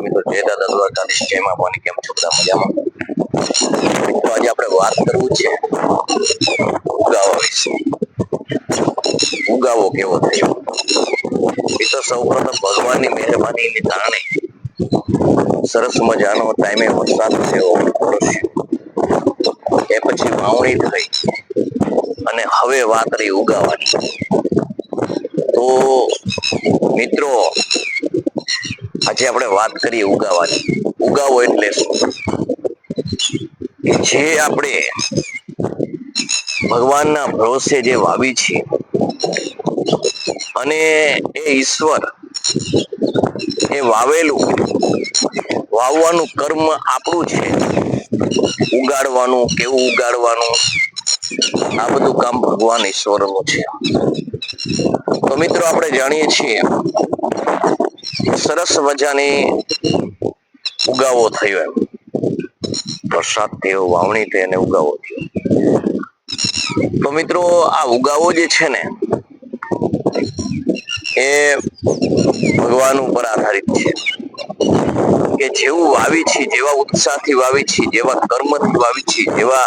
મિત્રો જય દાદા દ્વારકાધીશ કારણે સરસ મજાનો ટાઈમે વરસાદ થયો એ પછી વાવણી થઈ અને હવે વાત રહી ઉગાવાની તો મિત્રો આજે આપણે વાત કરીએ ઉગાવાની. ઉગાવો એટલે જે આપણે ભગવાનના ભરોસે જે વાવી છે અને એ ઈશ્વર એ વાવેલું, વાવવાનું કર્મ આપણું છે. ઉગાડવાનું, કેવું ઉગાડવાનું, આ બધું કામ ભગવાન ઈશ્વરનું છે. તો મિત્રો આપણે જાણીએ છીએ સરસ મજાની ઉગાવો થયો એમ. વરસાદ થયો વાવણી થઈ અને ઉગાવો થયો. તો મિત્રો, આ ઉગાવો જે છે ને, એ ભગવાન ઉપર આધારિત છે. કે જેવું વાવી છે, જેવા ઉત્સાહથી વાવી છે, જેવા કર્મથી વાવી છે, જેવા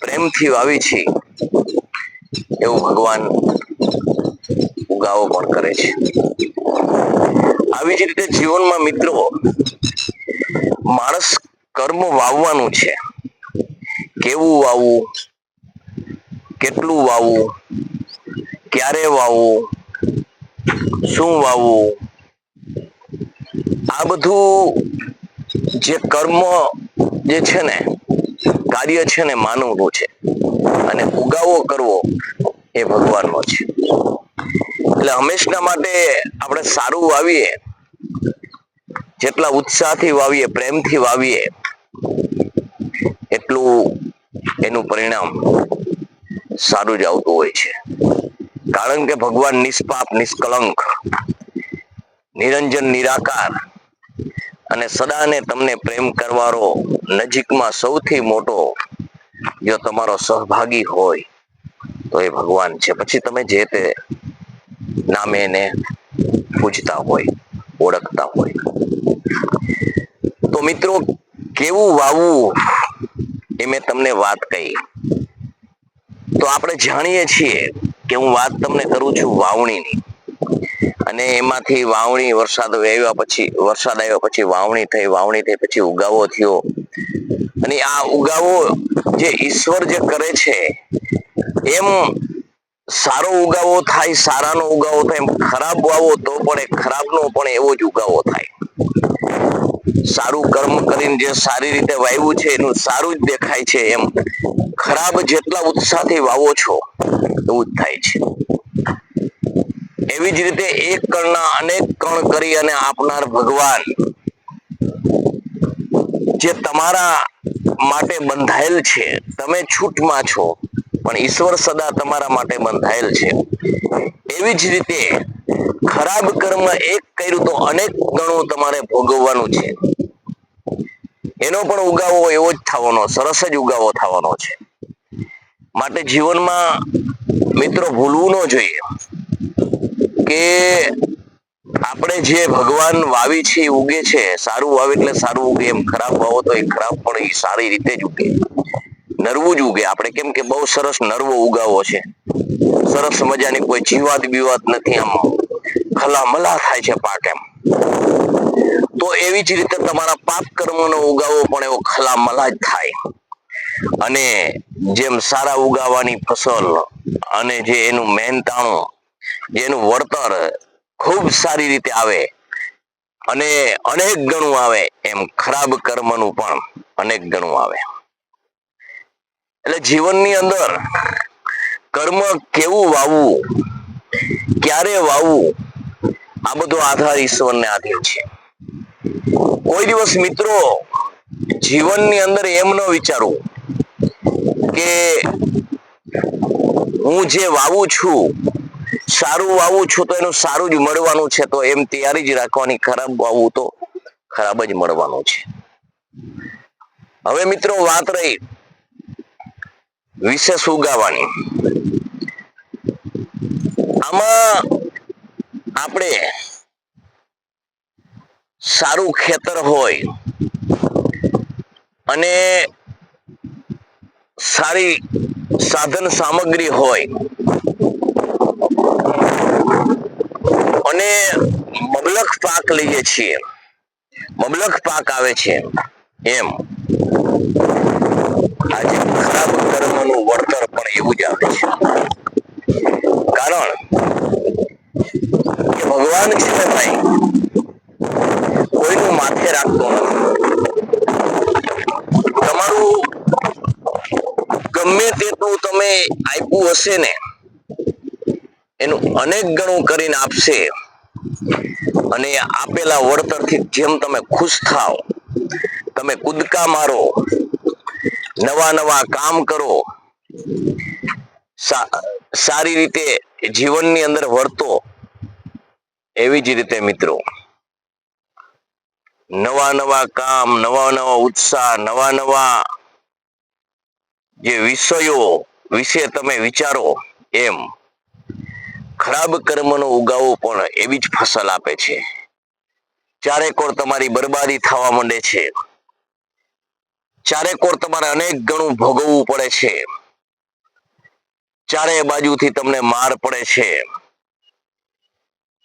પ્રેમથી વાવી છે, એવું ભગવાન ઉગાવો પણ કરે છે? આવી જ રીતે જીવનમાં મિત્રો, માણસ કર્મ વાવવાનું છે. કેવું વાવવું? કેટલું વાવવું? ક્યારે વાવવું? શું વાવવું? આ બધું જે કર્મ જે છે ને, કાર્ય છે ને માનવનું છે. અને ઉગાવો કરવો એ ભગવાનનો છે. એટલે હંમેશના માટે આપણે સારું વાવીએ. જેટલા ઉત્સાહથી વાવીએ, પ્રેમથી વાવીએ, એટલું એનું પરિણામ સારું જ આવતું હોય છે. કારણ કે ભગવાન નિષ્પાપ, નિષ્કલંક, નિરંજન, નિરાકાર અને સદાને તમને પ્રેમ કરવાનો નજીકમાં સૌથી મોટો જો તમારો સહભાગી હોય, તો એ ભગવાન છે. પછી તમે જે તે નામે એને પૂજતા હોય, ઓળખતા હોય. તો મિત્રો, કેવું વાવવું એ મેં તમને વાત કહી. તો આપણે જાણીએ છીએ કે હું વાત તમને કરું છું વાવણીની. અને એમાંથી વાવણી વરસાદ આવ્યા પછી, વરસાદ આવ્યા પછી વાવણી થઈ વાવણી થઈ પછી ઉગાવો થયો. અને આ ઉગાવો જે ઈશ્વર જે કરે છે, એમ સારો ઉગાવો થાય, સારાનો ઉગાવો થાય, એમ ખરાબ વાવો તો પણ એ ખરાબનો પણ એવો જ ઉગાવો થાય. સારું કર્મ કરીને જે સારી રીતે વાવ્યું છે, એનું સારું જ દેખાય છે, એમ ખરાબ જેટલા ઉત્સાહથી વાવો છો, એવું જ થાય છે. એવી જ રીતે એક કણના અનેક કણ કરી અને આપનાર ભગવાન જે તમારા માટે બંધાયેલ છે, તમે છૂટમાં છો પણ ઈશ્વર સદા તમારા માટે બંધાયેલ છે. એવી જ રીતે ખરાબ કર્મ એક કર્યું તો અનેક ગણું તમારે ભોગવવાનું છે. એનો પણ ઉગાવો એવો જ થવાનો, સરસ જ ઉગાવો થવાનો છે. માટે જીવનમાં મિત્રો ભૂલવું ન જોઈએ. કે આપણે જે ભગવાન વાવી છે ઉગે છે, સારું વાવે એટલે સારું ઉગે, એમ ખરાબ વાવો તો એ ખરાબ પણ એ સારી રીતે જ ઉગે. નરવું જ ઉગે. આપણે કેમ કે બહુ સરસ નરવો ઉગાવો છે. સરસ મજાની કોઈ જીવાત બીવાત નથી આમ ખલામલા થાય છે પાક એમ. તો એવી જ રીતે તમારા પાપ કર્મનો ઉગાવો પણ એવો ખલામલા જ થાય. અને જેમ સારા ઉગાવાની ફસલ અને જે એનું મહેનતાણું જેનું વળતર ખૂબ સારી રીતે આવે અને અનેક ગણું આવે એમ ખરાબ કર્મનું પણ અનેક ગણું આવે. એટલે જીવનની અંદર કર્મ કેવું વાવવું, ક્યારે વાવવું, આ બધો આધાર ઈશ્વરને આધીન છે કોઈ દિવસ મિત્રો જીવનની અંદર એમ ન વિચારવું કે હું જે વાવું છું, સારું વાવું છું તો એનું સારું જ મળવાનું છે, તો એમ તૈયારી જ રાખવાની, ખરાબ વાવું તો ખરાબ જ મળવાનું છે. હવે મિત્રો વાત રહી વિશેષ ઉગાવાની આમાં આપણે સારું ખેતર હોય અને સારી સાધન સામગ્રી હોય અને મબલખ પાક લઈએ છીએ. મબલખ પાક આવે છે એમ. આજે ખરાબ કર્મનું વળતર પણ એવું જ આવે છે. કારણ કે ભગવાન છે ને ભાઈ, કોઈનું માથે રાખતો નથી. તમારું ગમે તેટલું તમે આપ્યું હશે ને, એનું અનેક ગણું કરીને આપશે. અને આપેલા વળતરથી જેમ તમે ખુશ થાવ તમે કૂદકા મારો નવા નવા કામ કરો. સારી રીતે જીવનની અંદર વર્તો. એવી જ રીતે મિત્રો. નવા નવા કામ, નવા નવા ઉત્સાહ, નવા નવા જે વિષયો વિશે તમે વિચારો એમ. ખરાબ કર્મનો ઉગાવો પણ એવી જ ફસલ આપે છે. ચારેકોર તમારી બરબાદી થવા માંડે છે. ચારેકોર તમારે અનેક ગણું ભોગવવું પડે છે. ચારે બાજુથી તમને માર પડે છે.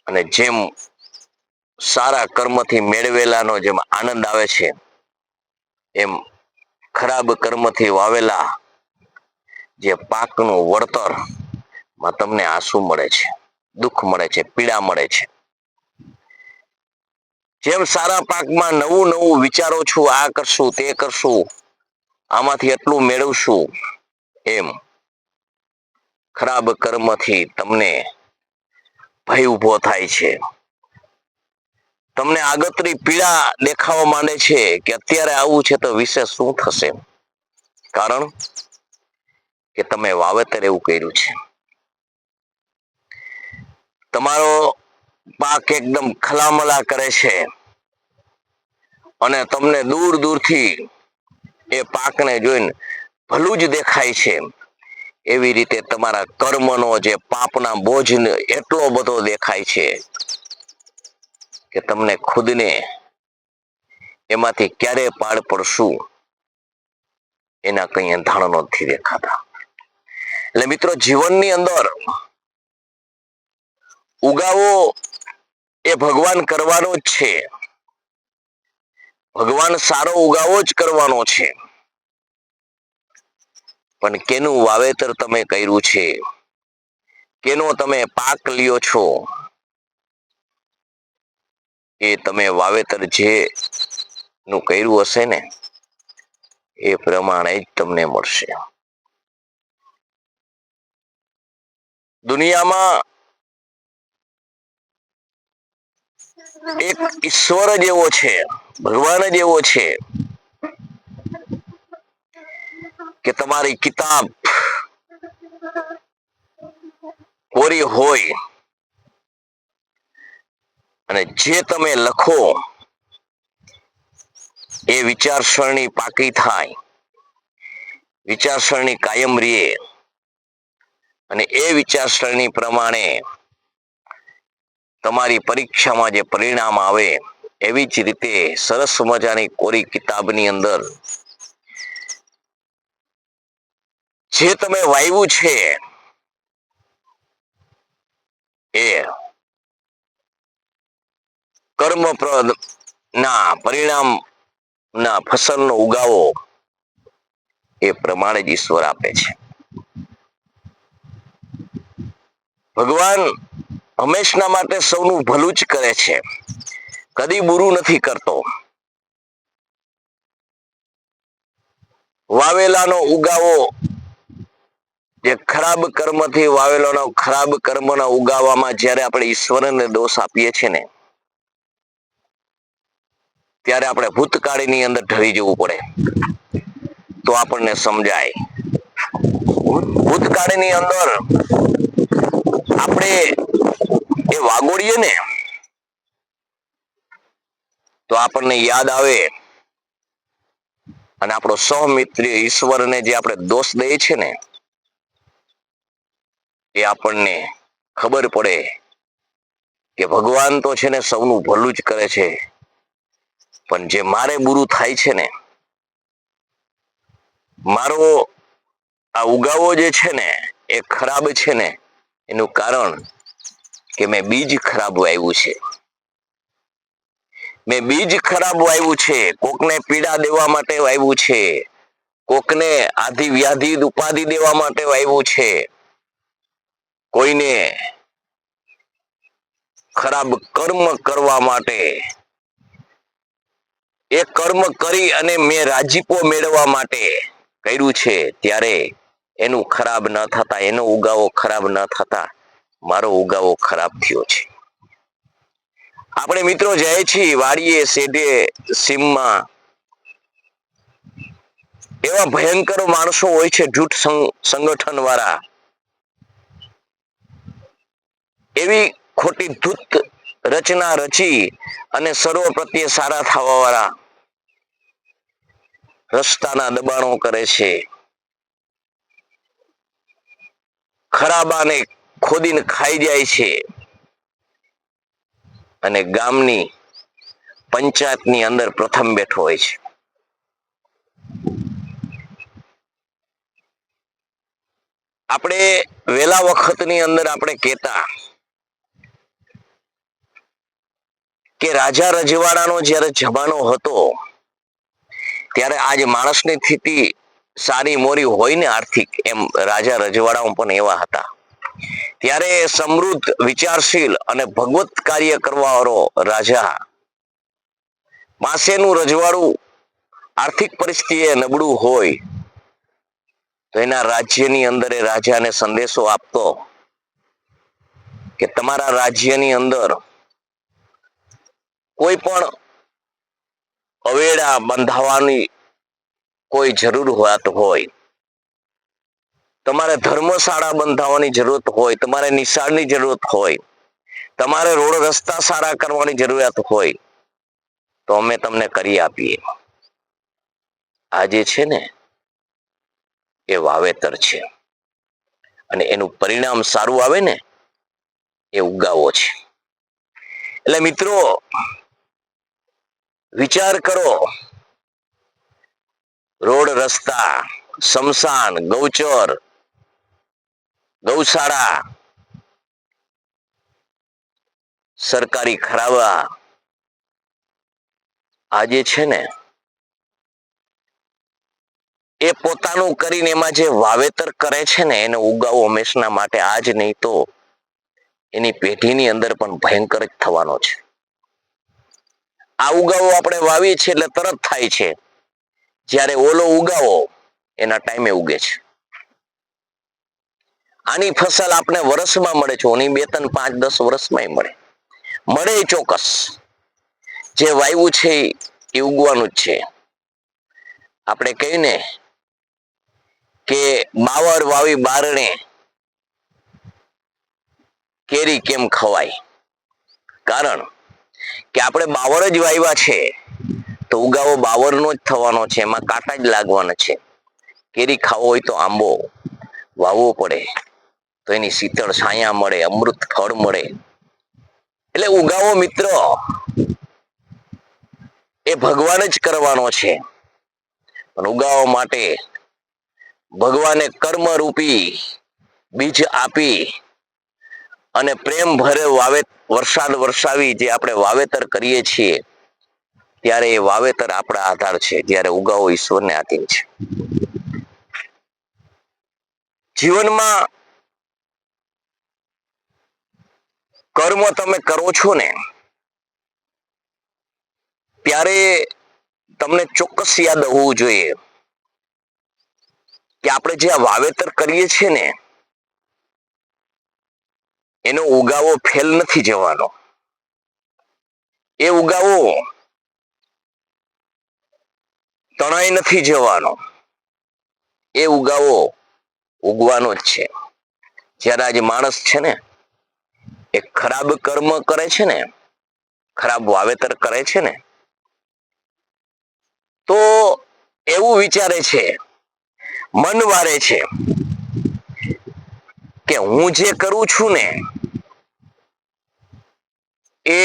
અને જેમ સારા કર્મથી મેળવેલાનો જેમ આનંદ આવે છે, એમ ખરાબ કર્મથી વાવેલા જે પાકનું વળતરમાં તમને આંસુ મળે છે, દુઃખ મળે છે, પીડા મળે છે. જેમ સારા પાકમાં નવું નવું વિચારો છું, આ કરશું, તે કરશું, આમાંથી એટલું મેળવશું, એમ. ખરાબ કર્મથી તમને ભય ઊભો થાય છે. તમને આગતરી પીડા દેખાવા માંડે છે કે અત્યારે આવું છે તો વિશે શું થશે? કારણ કે તમે વાવેતર એવું કર્યું છે. તમારો પાક એકદમ ખલામલા કરે છે. અને તમને દૂર દૂરથી એ પાકને જોઈને ભલું જ દેખાય છે. એવી રીતે તમારા કર્મનો જે પાપના બોજ એટલો બધો દેખાય છે કે તમને ખુદને એમાંથી ક્યારે પાડ પડશું? એના કઈ અંધાણ નથી દેખાતા. એટલે મિત્રો જીવનની અંદર ઉગાવો એ ભગવાન કરવાનો જ છે. ભગવાન સારો ઉગાવો જ કરવાનો છે. પણ કેનું વાવેતર તમે કર્યું છે? કેનો તમે પાક લ્યો છો? એ તમે વાવેતર જે નું કર્યું હશે ને, એ પ્રમાણે જ તમને મળશે. દુનિયામાં એક ઈશ્વર જ એવો છે, ભગવાન જ છે, કે તમારી કિતાબ કોરી હોય અને જે તમે લખો એ વિચારસરણી પાકી થાય, વિચારસરણી કાયમ રહે અને એ વિચારસરણી પ્રમાણે તમારી પરીક્ષામાં જે પરિણામ આવે, એવી જ રીતે સરસ મજાની કોરી કિતાબની અંદર જે તમે વાવ્યું છે, એ કર્મપ્રદ ના પરિણામ ના ફસલનો ઉગાવો એ પ્રમાણે જ ઈશ્વર આપે છે. ભગવાન હંમેશના માટે સૌનું ભલું જ કરે છે. કદી બુરું નથી કરતો. વાવેલાનો ઉગાવો જે ખરાબ કર્મથી વાવેલાનો ખરાબ કર્મના ઉગાવામાં જ્યારે આપણે ઈશ્વરને દોષ આપીએ છીએ ને, ત્યારે આપણે ભૂતકાળની અંદર ઢળી જવું પડે. તો આપણને સમજાય. ભૂતકાળની અંદર આપણે એ વાગોળીએ ને, તો આપણને યાદ આવે. અને આપણો સહમિત્ર ઈશ્વરને જે આપણે દોષ દઈએ છે ને, એ આપણને ખબર પડે કે ભગવાન તો છે ને સૌનું ભલું જ કરે છે. પણ જે મારે બુરું થાય છે ને, મારો આ ઉગાવો જે છે ને, એ ખરાબ છે ને, એનું કારણ કે મેં બીજ ખરાબ વાવ્યું છે. મેં બીજ ખરાબ વાવ્યું છે. કોકને પીડા દેવા માટે વાવ્યું છે. કોકને આધિ વ્યાધિ ઉપાધિ દેવા માટે વાવ્યું છે. કોઈને ખરાબ કર્મ કરવા માટે. એ કર્મ કરી અને મેં રાજીપો મેળવવા માટે કર્યું છે. ત્યારે એનું ખરાબ ન થતા, એનો ઉગાવો ખરાબ ન થતા. મારો ઉગાવો ખરાબ થયો છે. આપણે મિત્રો જાય છીએ વાડીએ શેઢે સીમમાં. એવા ભયંકર માણસો હોય છે જૂઠ સંગઠન વાળા એવી ખોટી ધૂત રચના રચી અને સર્વ પ્રત્યે સારા થવા વાળા રસ્તાના દબાણો કરે છે. ખરાબાને ખોદીને ખાઈ જાય છે. અને ગામની પંચાયતની અંદર પ્રથમ બેઠો હોય છે. આપણે વેલા વખતની અંદર આપણે કહેતા કે રાજા રજવાડાનો જ્યારે જમાનો હતો, ત્યારે આજ માણસની સ્થિતિ સારી મોરી હોય ને આર્થિક, એમ રાજા રજવાડાઓ પણ એવા હતા. ત્યારે સમૃદ્ધ, વિચારશીલ અને ભગવત કાર્ય કરવાવાળો રાજા માસેનું રજવાડું આર્થિક પરિસ્થિતિએ નબળું હોય તો એના રાજ્યની અંદર એ રાજાને સંદેશો આપતો કે તમારા રાજ્યની અંદર કોઈ પણ અવેડા બંધાવવાની કોઈ જરૂર હોત હોય. તમારે ધર્મશાળા બંધાવવાની જરૂરત હોય, તમારે નિશાળની જરૂરત હોય, તમારે રોડ રસ્તા સારા કરવાની જરૂરિયાત હોય, તો અમે તમને કરી આપીએ. આજે છે ને, એ વાવેતર છે. અને એનું પરિણામ સારું આવે ને, એ ઉગાવો છે. એટલે મિત્રો, વિચાર કરો, રોડ રસ્તા સ્મશાન ગૌચર ગૌશાળા, સરકારી ખરાબા આજે છે ને, એ પોતાનું કરીને એમાં જે વાવેતર કરે છે ને, એને ઉગાવો હંમેશના માટે. આજ નહીં તો એની પેઢીની અંદર પણ ભયંકર જ થવાનો છે. આ ઉગાવો આપણે વાવીએ છીએ એટલે તરત થાય છે. જ્યારે ઓલો ઉગાવો, એના ટાઈમે ઉગે છે. આની ફસલ આપણે વર્ષમાં મળે છે. ઓની બે ત્રણ પાંચ દસ વર્ષમાં મળે. મળે ચોક્કસ. જે વાયુ છે એ ઉગવાનું જ છે. આપણે કહીને કે બાવર વાવી બારણે કેરી કેમ ખવાય? કારણ કે આપણે બાવર જ વાવ્યા છે, તો ઉગાવો બાવરનો જ થવાનો છે. એમાં કાંટા જ લાગવાના છે. કેરી ખાવો હોય તો આંબો વાવવો પડે. તો એની શીતળ છાયા મળે, અમૃત ફળ મળે. એટલે ઉગાવો મિત્ર. એ ભગવાન જ કરવાનો છે. પણ ઉગાવવા માટે ભગવાને કર્મ રૂપી બીજ આપી અને પ્રેમ ભરે વાવે, વરસાદ વરસાવી જે આપણે વાવેતર કરીએ છીએ, ત્યારે એ વાવેતર આપણા આધાર છે. જ્યારે ઉગાવો ઈશ્વરને આધીન છે. જીવનમાં કર્મ તમે કરો છો ને, ત્યારે તમને ચોક્કસ યાદ હોવું જોઈએ કે આપણે જે વાવેતર કરીએ છીએ ને, એનો ઉગાવો ફેલ નથી જવાનો. એ ઉગાવો તણાઈ નથી જવાનો. એ ઉગાવો ઉગવાનો જ છે. જ્યારે આજે માણસ છે ને એ ખરાબ કર્મ કરે છે ને, ખરાબ વાવેતર કરે છે ને, તો એવું વિચારે છે, મન વારે છે કે હું જે કરું છું ને, એ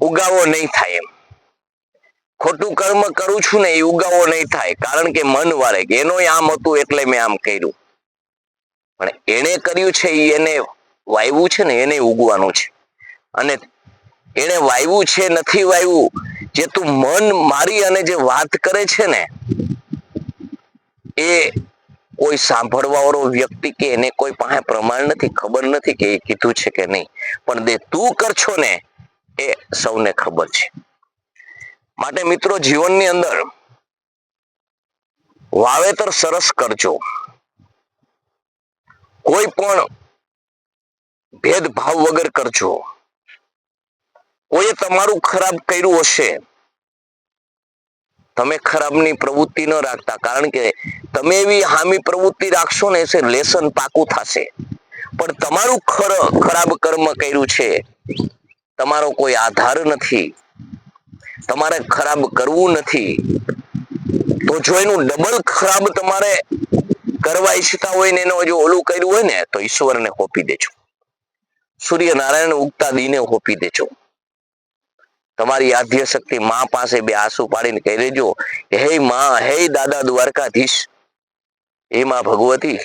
ઉગાવો નહીં થાય એમ. ખોટું કર્મ કરું છું ને, એ ઉગાવો નહીં થાય, કારણ કે મન વાળે કે એનો આમ હતું એટલે મેં આમ કર્યું. પણ એને કર્યું છે એને વાવ્યું છે ને એને ઉગવાનું છે. અને એને વાવ્યું છે, નથી વાવ્યું જે તું મન મારી અને જે વાત કરે છે ને, એ કોઈ સાંભળવા વાળો વ્યક્તિ કે એને કોઈ પાસે પ્રમાણ નથી, ખબર નથી કે એ કીધું છે કે નહીં. પણ જે તું કરશો ને, એ સૌને ખબર છે. માટે મિત્રો જીવનની અંદર વાવેતર સરસ કરજો. કોઈ પણ ભેદભાવ વગર કરજો. કોઈએ તમારું ખરાબ કર્યું હશે, તમે ખરાબની પ્રવૃત્તિ ન રાખતા, કારણ કે તમે એવી હામી પ્રવૃત્તિ રાખશો ને એ લેસન પાકું થશે. પણ તમારું ખર- ખરાબ કર્મ કર્યું છે, તમારો કોઈ આધાર નથી. તમારે ખરાબ કરવું નથી. તો જો એનું ડબલ ખરાબ તમારે કરવા ઈચ્છતા હોય ને એનો જો ઓલું કર્યું હોય ને, તો ઈશ્વરને હોપી દેજો. સૂર્યનારાયણ ઉગતા દીને હોપી દેજો. તમારી આધ્ય શક્તિ માં પાસે બે આંસુ પાડીને કહી દેજો, હે માં, હે દાદા દ્વારકાધીશ. હે માં ભગવતી,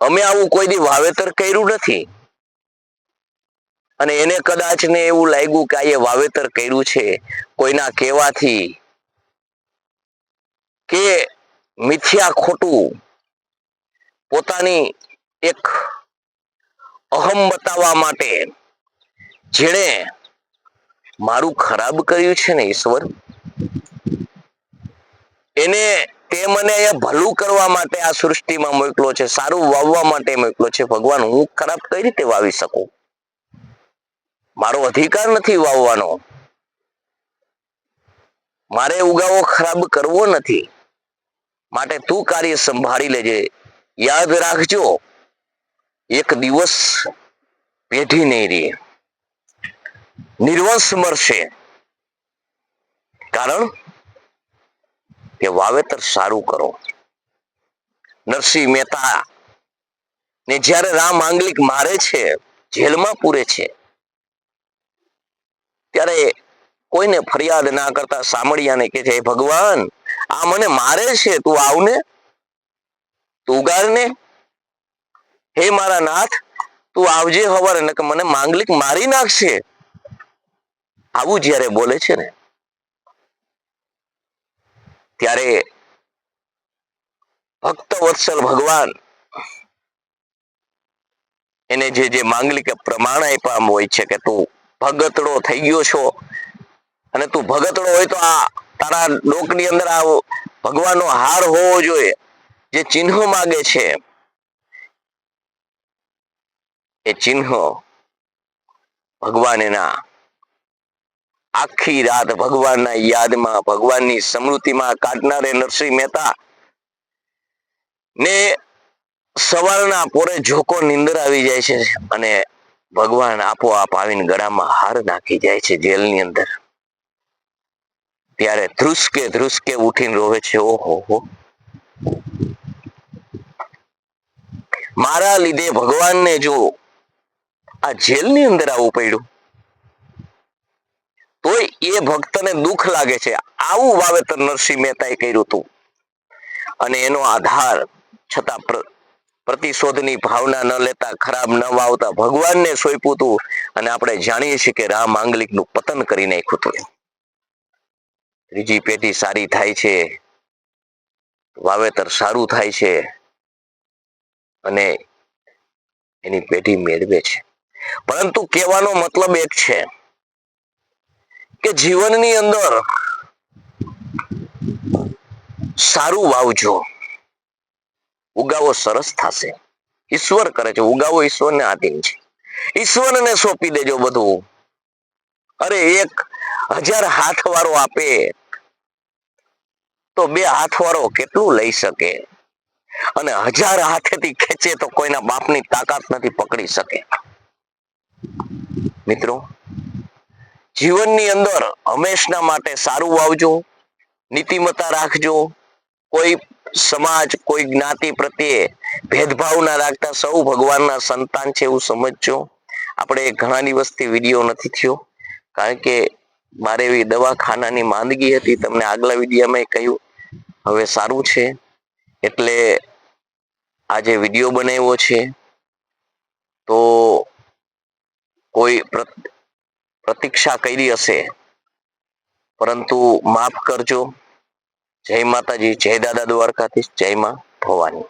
અમે આવું કોઈ દી વાવેતર કર્યું નથી. અને એને કદાચ ને એવું લાગ્યું કે આ વાવેતર કર્યું છે, કોઈના કહેવાથી કે મિથ્યા ખોટું પોતાની એક અહમ બતાવવા માટે જેણે મારું ખરાબ કર્યું છે ને ઈશ્વર? એને તે મને એ ભલું કરવા માટે આ સૃષ્ટિમાં મોકલો છે, સારું વાવવા માટે મોકલો છે. ભગવાન, હું ખરાબ કઈ રીતે વાવી શકું? મારો અધિકાર નથી વાવવાનો. મારે ઉગાવો ખરાબ કરવો નથી. માટે તું કાર્ય સંભાળી લેજે. યાદ રાખજો, એક દિવસ પેઢી નહીં રે નિર્વંશ મરશે. કારણ કે વાવેતર સારું કરો. નરસિંહ મહેતા ને જ્યારે રામ આંગલિક મારે છે, જેલમાં પૂરે છે, ત્યારે કોઈને ફરિયાદ ના કરતા સામળિયાને કે છે ભગવાન આ મને મારે છે, તું આવને, તું ઉગાડને હે મારા નાથ, તું આવજે હવારે ને મને માંગલિક મારી નાખશે. આવું જ્યારે બોલે છે ને, ત્યારે ભક્ત વત્સલ ભગવાન એને જે જે માંગલિક પ્રમાણ આપ્યા હોય છે કે તું ભગતડો થઈ ગયો છો. અને તું ભગતડો હોય તો આ તારા ડોકની અંદર આ ભગવાનનો હાર હોવો જોઈએ, જે ચિહ્ન માગે છે. એ ચિહ્ન ભગવાન એના આખી રાત ભગવાનના યાદમાં, ભગવાનની સ્મૃતિમાં કાઢનારે નરસિંહ મહેતા ને સવારના પોરે જોકો નીંદર આવી જાય છે અને ભગવાન આપોઆપ આવીને ગળામાં હાર નાખી જાય છે જેલની અંદર. ત્યારે ધ્રુસકે ધ્રુસકે ઉઠીને રોવે છે, ઓહો, હો. મારા લીધે ભગવાનને જો આ જેલની અંદર આવવું પડ્યું તો એ ભક્તને દુઃખ લાગે છે. આવું વાવેતર નરસિંહ મહેતાએ કર્યું હતું. અને એનો આધાર છતાં પ્ર- પ્રતિશોધની ભાવના ન લેતા, ખરાબ ન વાવતા ભગવાનને સોંપ્યું હતું. અને આપણે જાણીએ છીએ કે રામ આંગલિકનું પતન કરી નાખ્યું હતું ત્રીજી પેટી સારી થાય છે, વાવેતર સારું થાય છે અને એની પેઢી મેળવે છે. પરંતુ કહેવાનો મતલબ એક છે કે જીવનની અંદર સારું વાવજો. ઉગાવો સરસ થશે. ઈશ્વર કરે છે, ઉગાવો ઈશ્વરને આધીન છે. ઈશ્વરને સોંપી દેજો બધું. અરે એક હજાર હાથ વાળો આપે તો બે હાથ વાળો કેટલું લઈ શકે? અને હજાર હાથેથી ખેંચે તો કોઈના બાપની તાકાત નથી પકડી શકે. મિત્રો, જીવનની અંદર હંમેશના માટે સારું વાવજો, નીતિમત્તા રાખજો. કોઈ સમાજ, કોઈ જ્ઞાતિ પ્રત્યે ભેદભાવ ના રાખતા સૌ ભગવાનના સંતાન છે એવું સમજજો. આપણે ઘણા દિવસથી વીડિયો નથી થયો, કારણ કે મારે એવી દવાખાનાની માંદગી હતી. તમને આગલા વિડીયામાં કહ્યું હવે સારું છે. એટલે આજે વીડિયો બનાવ્યો છે, તો કોઈ પ્ર- પ્રતીક્ષા કરી હશે. પરંતુ માફ કરજો. જય માતાજી, જય દાદા દ્વારકાધીશ, જય માં ભવાની.